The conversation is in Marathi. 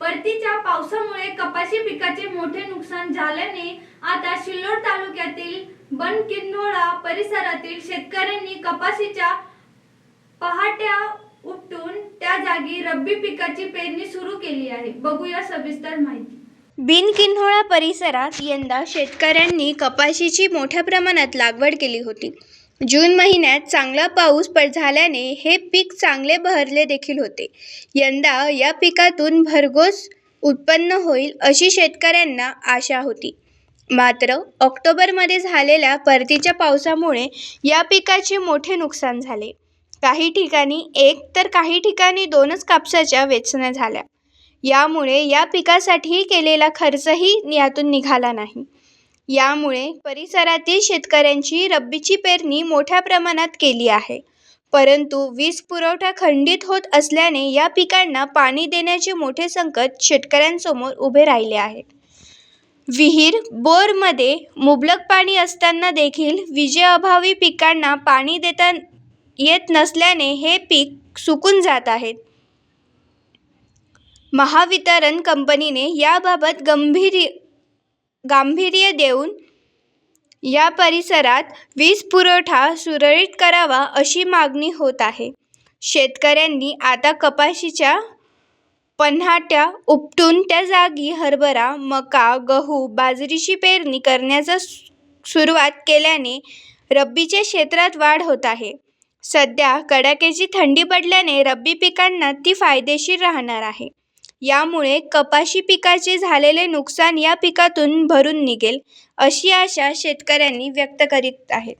परतीच्या पावसामुळे कपाशी पिकाचे मोठे नुकसान झाल्याने आता सिल्लोड तालुक्यातील बनकिन्होळा परिसरातील शेतकऱ्यांनी कपाशीच्या पहाट्या उपटून त्या जागी रब्बी पिकाची पेरणी सुरू केली आहे. बघूया सविस्तर माहिती. बिनकिन्होळा परिसरात यंदा शेतकऱ्यांनी कपाशीची मोठ्या प्रमाणात लागवड केली होती. जून महिन्यात चांगला पाऊस पड झाल्याने हे पीक चांगले बहरले देखील होते. यंदा या पिकातून भरघोस उत्पन्न होईल अशी शेतकऱ्यांना आशा होती. मात्र ऑक्टोबरमध्ये झालेल्या परतीच्या पावसामुळे या पिकाचे मोठे नुकसान झाले. काही ठिकाणी एक तर काही ठिकाणी दोनच कापसाच्या वेचण्या झाल्या. यामुळे या पिकासाठी केलेला खर्चही यातून निघाला नाही. यामुळे परिसरातील शेतकऱ्यांची रब्बीची पेरणी मोठ्या प्रमाणात केली आहे. परंतु वीज पुरवठा खंडित होत असल्याने या पिकांना पाणी देण्याचे मोठे संकट शेतकऱ्यांसमोर उभे राहिले आहे. विहीर बोरमध्ये मुबलक पाणी असताना देखील विजेअभावी पिकांना पाणी देता येत नसल्याने हे पीक सुकून जात आहेत महावितरण कंपनीने याबाबत गंभीर गांभीर्य देऊन या परिसरात वीज पुरवठा सुरळीत करावा अशी मागणी होत आहे. शेतकऱ्यांनी आता कपाशीच्या पन्हाट्या उपटून त्या जागी हरभरा मका गहू बाजरीची पेरणी करण्याचा सुरुवात केल्याने रब्बीच्या क्षेत्रात वाढ होत आहे. सध्या कडाक्याची थंडी पडल्याने रब्बी पिकांना ती फायदेशीर राहणार आहे. यामुळे कपाशी पिकाचे झालेले नुकसान या पिकातून भरून निघेल अशी आशा शेतकऱ्यांनी व्यक्त करीत आहेत.